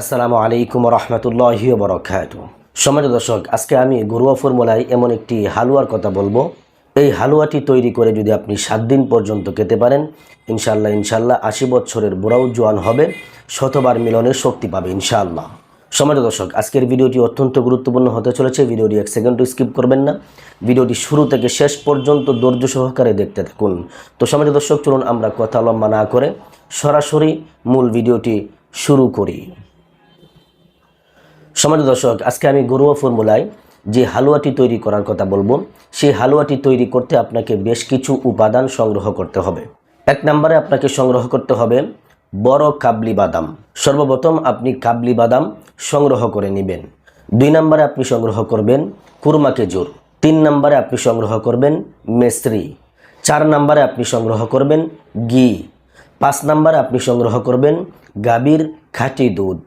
আসসালামু আলাইকুম রহমতুল্লাহি বরকাত সমাজ দর্শক, আজকে আমি গরুয়া ফর্মুলায় এমন একটি হালুয়ার কথা বলব। এই হালুয়াটি তৈরি করে যদি আপনি সাত দিন পর্যন্ত খেতে পারেন ইনশাল্লাহ ইনশাল্লাহ আশি বছরের বুড়াও জোয়ান হবে, শতবার মিলনের শক্তি পাবে, ইনশাআল্লাহ। সমাজ দর্শক, আজকের ভিডিওটি অত্যন্ত গুরুত্বপূর্ণ হতে চলেছে, ভিডিওটি এক সেকেন্ডও স্কিপ করবেন না। ভিডিওটি শুরু থেকে শেষ পর্যন্ত ধৈর্য সহকারে দেখতে থাকুন। তো সমাজ দর্শক, চলুন আমরা কথা লম্বা না করে সরাসরি মূল ভিডিওটি শুরু করি। সমাজ দর্শক, আজকে আমি ঘরোয়া ফর্মুলায় যে হালুয়াটি তৈরি করার কথা বলব, সেই হালুয়াটি তৈরি করতে আপনাকে বেশ কিছু উপাদান সংগ্রহ করতে হবে। এক নম্বরে আপনাকে সংগ্রহ করতে হবে বড় কাবলি বাদাম। সর্বপ্রথম আপনি কাবলি বাদাম সংগ্রহ করে নেবেন। দুই নম্বরে আপনি সংগ্রহ করবেন কুরমা খেজুর। তিন নম্বরে আপনি সংগ্রহ করবেন মেস্ত্রি চার নম্বরে আপনি সংগ্রহ করবেন ঘি। পাঁচ নম্বরে আপনি সংগ্রহ করবেন গাভীর খাঁটি দুধ।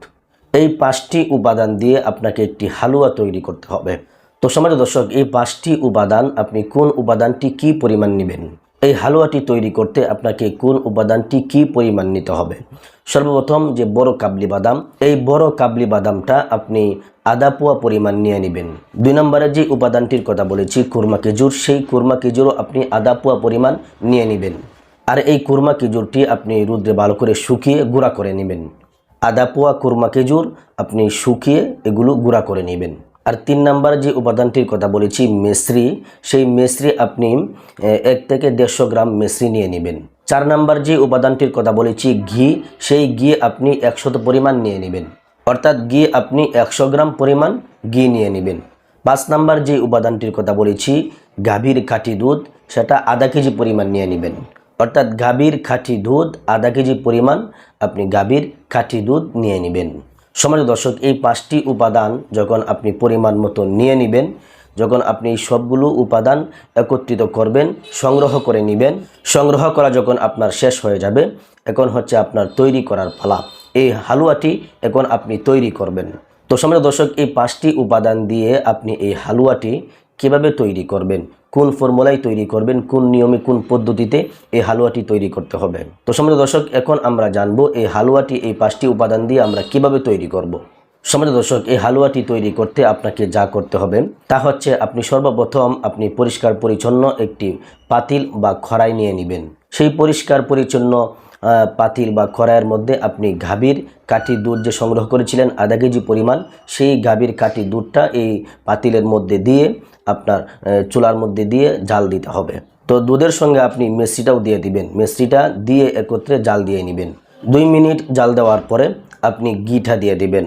এই পাঁচটি উপাদান দিয়ে আপনাকে একটি হালুয়া তৈরি করতে হবে। তো সমাজ দর্শক, এই পাঁচটি উপাদান আপনি কোন উপাদানটি কি পরিমাণ নেবেন? এই হালুয়াটি তৈরি করতে আপনাকে কোন উপাদানটি কি পরিমাণ নিতে হবে? সর্বপ্রথম যে বড় কাবলি বাদাম, এই বড় কাবলি বাদামটা আপনি আদা পোয়া পরিমাণ নিয়ে নেবেন। দুই নম্বরে যে উপাদানটির কথা বলেছি কুরমা খেজুর, সেই কুরমা খেজুরও আপনি আদা পোয়া পরিমাণ নিয়ে নেবেন। আর এই কুরমা খেজুরটি আপনি রুদ্রে ভালো করে শুকিয়ে গুঁড়া করে নেবেন। আদা, পোয়া কুরমা খেজুর আপনি শুকিয়ে এগুলো গুঁড়া করে নেবেন। আর তিন নাম্বার যে উপাদানটির কথা বলেছি মেসরি সেই মেসরি আপনি এক থেকে দেড়শো গ্রাম মেসরি নিয়ে নেবেন। চার নাম্বার যে উপাদানটির কথা বলেছি, ঘি, সেই ঘি আপনি একশত পরিমাণ নিয়ে নেবেন। অর্থাৎ ঘি আপনি একশো গ্রাম পরিমাণ ঘি নিয়ে নেবেন। পাঁচ নাম্বার যে উপাদানটির কথা বলেছি, গাভীর খাঁটি দুধ, সেটা আধা কেজি পরিমাণ নিয়ে নেবেন। অর্থাৎ গাভীর খাঁটি দুধ, আধা কেজি পরিমাণ আপনি গাভীর খাঁটি দুধ নিয়ে নেবেন। সমাজ দর্শক, এই পাঁচটি উপাদান যখন আপনি পরিমাণ মতো নিয়ে নেবেন, যখন আপনি সবগুলো উপাদান একত্রিত করবেন, সংগ্রহ করে নেবেন, সংগ্রহ করা যখন আপনার শেষ হয়ে যাবে, এখন হচ্ছে আপনার তৈরি করার পালা। এই হালুয়াটি এখন আপনি তৈরি করবেন। তো সমাজ দর্শক, এই পাঁচটি উপাদান দিয়ে আপনি এই হালুয়াটি কীভাবে তৈরি করবেন? কোন ফর্মুলায় তৈরি করবেন? কোন নিয়মে, কোন পদ্ধতিতে এই হালুয়াটি তৈরি করতে হবে? তো সমাজ দর্শক, এখন আমরা জানব এই হালুয়াটি, এই পাঁচটি উপাদান দিয়ে আমরা কীভাবে তৈরি করব। সমাজ দর্শক, এই হালুয়াটি তৈরি করতে আপনাকে যা করতে হবে, তা হচ্ছে আপনি সর্বপ্রথম আপনি পরিষ্কার পরিচ্ছন্ন একটি পাতিল বা খড়াই নিয়ে নেবেন। সেই পরিষ্কার পরিচ্ছন্ন পাতিল বা খড়াইয়ের মধ্যে আপনি গাভীর কাঠি দুধ যে সংগ্রহ করেছিলেন, আধা কেজি পরিমাণ, সেই গাভীর কাঠি দুধটা এই পাতিলের মধ্যে দিয়ে, আপনার চুলার মধ্যে দিয়ে জাল দিতে হবে। তো দুধের সঙ্গে আপনি মেসিটাও দিয়ে দিবেন। মেসিটা দিয়ে একত্রে জাল দিয়ে নেবেন। দুই মিনিট জাল দেওয়ার পরে আপনি ঘিটা দিয়ে দিবেন।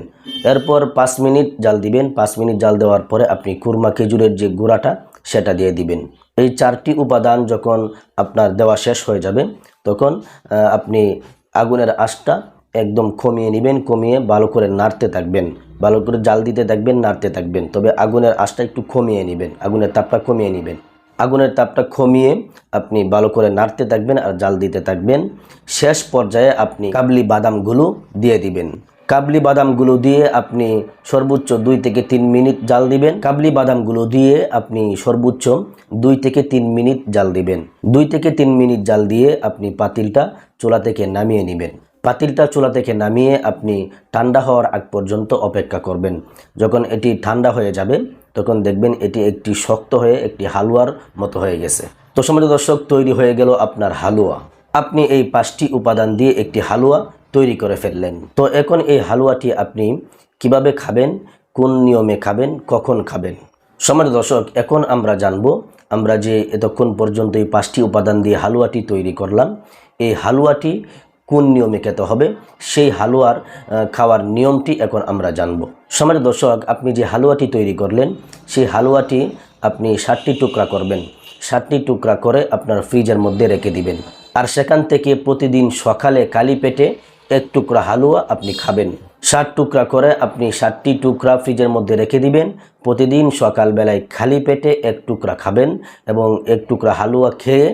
এরপর পাঁচ মিনিট জাল দিবেন। পাঁচ মিনিট জাল দেওয়ার পরে আপনি কুরমা খেজুরের যে গুঁড়াটা, সেটা দিয়ে দিবেন। এই চারটি উপাদান যখন আপনার দেওয়া শেষ হয়ে যাবে তখন আপনি আগুনের আশটা একদম কমিয়ে নেবেন, কমিয়ে ভালো করে নাড়তে থাকবেন। ভালো করে জাল দিতে থাকবেন, নাড়তে থাকবেন। তবে আগুনের আশটা একটু কমিয়ে নেবেন, আগুনের তাপটা কমিয়ে নেবেন। আগুনের তাপটা কমিয়ে আপনি ভালো করে নাড়তে থাকবেন আর জাল দিতে থাকবেন। শেষ পর্যায়ে আপনি কাবলি বাদামগুলো দিয়ে দিবেন। কাবলি বাদামগুলো দিয়ে আপনি সর্বোচ্চ দুই থেকে তিন মিনিট জাল দিবেন। কাবলি বাদামগুলো দিয়ে আপনি সর্বোচ্চ দুই থেকে তিন মিনিট জাল দিবেন। দুই থেকে তিন মিনিট জাল দিয়ে আপনি পাতিলটা চুলা থেকে নামিয়ে নেবেন। পাতিলটা চুলা থেকে নামিয়ে আপনি ঠান্ডা হওয়ার আগ পর্যন্ত অপেক্ষা করবেন। যখন এটি ঠান্ডা হয়ে যাবে, তখন দেখবেন এটি একটি শক্ত হয়ে একটি হালুয়ার মতো হয়ে গেছে। তো সমাজ দর্শক, তৈরি হয়ে গেল আপনার হালুয়া। আপনি এই পাঁচটি উপাদান দিয়ে একটি হালুয়া তৈরি করে ফেললেন। তো এখন এই হালুয়াটি আপনি কীভাবে খাবেন, কোন নিয়মে খাবেন, কখন খাবেন? সমাজ দর্শক, এখন আমরা জানব, আমরা যে এতক্ষণ পর্যন্ত এই পাঁচটি উপাদান দিয়ে হালুয়াটি তৈরি করলাম, এই হালুয়াটি কোন নিয়মে খেতে হবে, সেই হালুয়ার খাওয়ার নিয়মটি এখন আমরা জানব। সমাজ দর্শক, আপনি যে হালুয়াটি তৈরি করলেন, সেই হালুয়াটি আপনি ষাটটি টুকরা করবেন। ষাটটি টুকরা করে আপনার ফ্রিজের মধ্যে রেখে দিবেন। আর সেখান থেকে প্রতিদিন সকালে কালি পেটে এক টুকরা হালুয়া আপনি খাবেন। ষাট টুকরা করে আপনি ষাটটি টুকরা ফ্রিজের মধ্যে রেখে দিবেন। প্রতিদিন সকালবেলায় খালি পেটে এক টুকরা খাবেন এবং এক টুকরা হালুয়া খেয়ে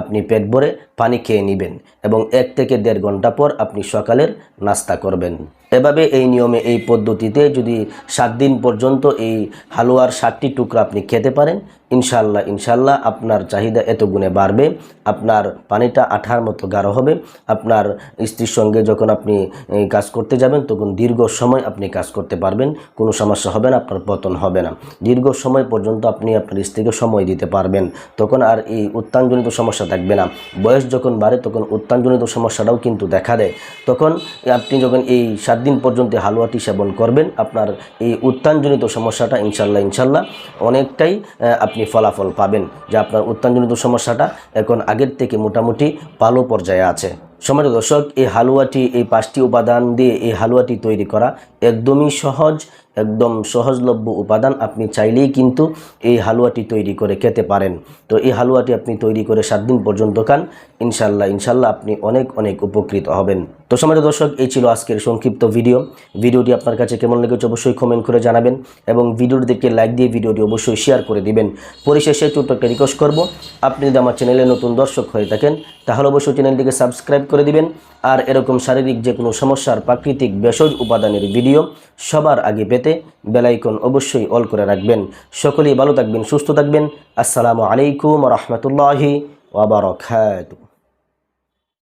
আপনি পেট ভরে পানি খেয়ে নেবেন এবং এক থেকে দেড় ঘণ্টা পর আপনি সকালের নাস্তা করবেন। এভাবে এই নিয়মে এই পদ্ধতিতে যদি সাত দিন পর্যন্ত এই হালুয়ার ষাটটি টুকরা আপনি খেতে পারেন ইনশাল্লাহ ইনশাল্লাহ আপনার চাহিদা এত গুণে বাড়বে, আপনার পানিটা আঠার মতো গাঢ় হবে, আপনার স্ত্রীর সঙ্গে যখন আপনি কাজ করতে যাবেন, তখন দীর্ঘ সময় আপনি কাজ করতে পারবেন, কোনো সমস্যা হবে না, আপনার পতন হবে না। দীর্ঘ সময় পর্যন্ত আপনি আপনার স্ত্রীকে সময় দিতে পারবেন, তখন আর এই উত্তানজনিত সমস্যা থাকবে না। বয়স যখন বাড়ে, তখন উত্তানজনিত সমস্যাটাও কিন্তু দেখা দেয়। তখন আপনি যখন এই সাত দিন পর্যন্ত হালুয়াটি সেবন করবেন। আপনার এই উত্তানজনিত সমস্যাটা ইনশাল্লাহ ইনশাল্লাহ অনেকটাই আপনি ফলাফল পাবেন। যে আপনার উত্তানজনিত সমস্যাটা এখন আগের থেকে মোটামুটি ভালো পর্যায়ে আছে। সমাজ দর্শক, এই হালুয়াটি, এই পাঁচটি উপাদান দিয়ে এই হালুয়াটি তৈরি করা একদমই সহজ একদম সহজলভ্য উপাদান আপনি চাইলেই কিন্তু এই হালুয়াটি তৈরি করে খেতে পারেন। তো এই হালুয়াটি আপনি তৈরি করে সাত দিন পর্যন্ত খান। ইনশাল্লাহ ইনশাল্লাহ আপনি অনেক অনেক উপকৃত হবেন। তো সমাজ দর্শক, এই ছিল আজকের সংক্ষিপ্ত ভিডিও। ভিডিওটি আপনার কাছে কেমন লেগেছে অবশ্যই কমেন্ট করে জানাবেন এবং ভিডিওটিকে লাইক দিয়ে ভিডিওটি অবশ্যই শেয়ার করে দিবেন। পরিশেষে ছোট্ট একটা রিকোয়েস্ট করব, আপনি যদি আমার চ্যানেলে নতুন দর্শক হয়ে থাকেন, তাহলে অবশ্যই চ্যানেলটিকে সাবস্ক্রাইব করে দিবেন। আর এরকম শারীরিক যে কোনো সমস্যার প্রাকৃতিক ভেষজ উপাদানের ভিডিও সবার আগে পেতে বেলাইকন অবশ্যই অল করে রাখবেন। সকলেই ভালো থাকবেন সুস্থ থাকবেন। আসসালামু আলাইকুম রহমতুল্লাহি ওয়াবারকাতুহু